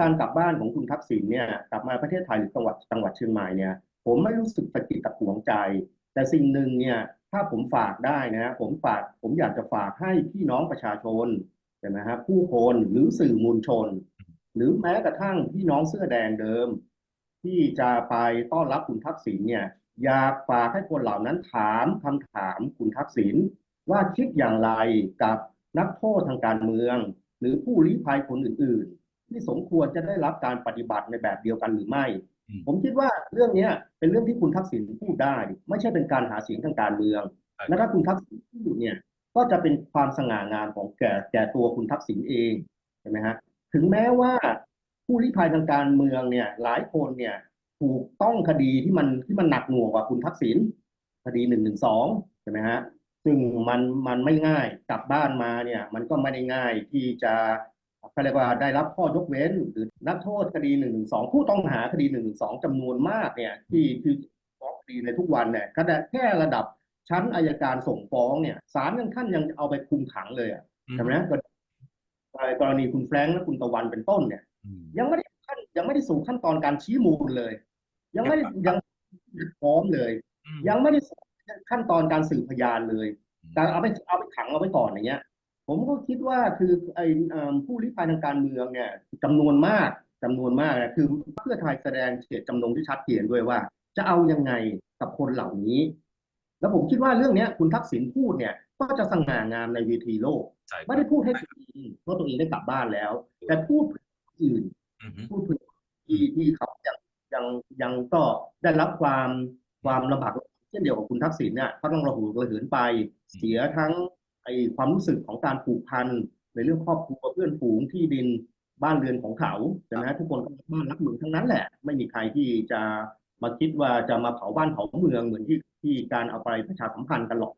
การกลับบ้านของคุณทักษิณเนี่ยกลับมาประเทศไทยหรือจังหวัดจังหวัดเชียงใหม่เนี่ยผมไม่รู้สึกตะกิดตะขวงใจ แต่สิ่งหนึ่งเนี่ยถ้าผมฝากได้นะผมฝากผมอยากจะฝากให้พี่น้องประชาชนใช่ไหมฮะผู้คนหรือสื่อมวลชน หรือแม้กระทั่งพี่น้องเสื้อแดงเดิม ที่จะไปต้อนรับคุณทักษิณเนี่ยอยากฝากให้คนเหล่านั้นถามคำถามคุณทักษิณว่าคิดอย่างไรกับนักโทษทางการเมือง หรือผู้ลี้ภัยคนอื่นๆ ที่สมควรจะได้รับการปฏิบัติในแบบเดียวกันหรือไม่อืมผมคิดว่าเรื่องเนี้ยเป็นเรื่องที่คุณทักษิณพูดได้ ไม่ใช่เป็นการหาเสียงทางการเมืองใช่และถ้าคุณทักษิณพูดเนี่ยก็จะเป็นความสง่างามของแก่แก่ตัวคุณทักษิณเองใช่ไหมฮะถึงแม้ว่าผู้ลี้ภัยทางการเมืองเนี่ยหลายคนเนี่ยถูกต้องคดีที่มันที่มันหนักหน่วงกว่าคุณทักษิณคดีหนึ่งหนึ่งสองใช่ไหมฮะซึ่งมันมันไม่ง่ายกลับบ้านมาเนี่ย มันก็ไม่ได้ง่ายที่จะ เขาเรียกว่าได้รับข้อยกเว้น หรือนักโทษคดีหนึ่งหนึ่งสองผู้ต้องหาคดีหนึ่งหนึ่งสองจำนวนมากเนี่ยที่ที่ฟ้องคดีในทุกวันเนี่ยก็ได้แค่ระดับชั้นอายการส่งฟ้องเนี่ยศาลยังท่านยังเอาไปคุมขังเลยอะอืมใช่ไหมกรกรณีคุณแฟรงค์และคุณตะวันเป็นต้นเนี่ยอืมยังไม่ได้ขั้นยังไม่ได้สู่ขั้นตอนการชี้มูลเลย ยังไม่ได้ยังพร้อมเลยอืมยังไม่ได้สู่ขั้นตอนการสืบพยานเลยอืมแต่เอาไปเอาไปขังเอาไว้ก่อนอย่างเงี้ย ผมก็คิดว่าคือไอ้เอิ่มผู้ลี้ภัยทางการเมืองเนี่ยจำนวนมากจำนวนมากนะคือเพื่อไทยแสดงเจตจำนงที่ชัดเจนด้วยว่า จะเอายังไงกับคนเหล่านี้ แล้วผมคิดว่าเรื่องเนี้ยคุณทักษิณพูดเนี่ยก็จะสง่างามในเวทีโลกใช่ไม่ได้พูดให้ตัวเองเพราะตัวเองได้กลับบ้านแล้ว แต่พูดเพื่อคนอื่นอืมพูดเพื่อที่ที่เขายังยังยังก็ได้รับความความลำบากเช่นเดียวกับคุณทักษิณเนี่ยเขาต้องระหูระเหินไป เสียทั้ง ไอความรู้สึกของการผูกพันในเรื่องครอบครัวเพื่อนฝูงที่ดินบ้านเรือนของเขาใช่ไหมฮะทุกคนก็รักบ้านรักเมืองทั้งนั้นแหละ ไม่มีใครที่จะมาคิดว่าจะมาเผาบ้านเผาเมืองเหมือนที่ที่การเอาไปประชาสัมพันธ์กันหรอก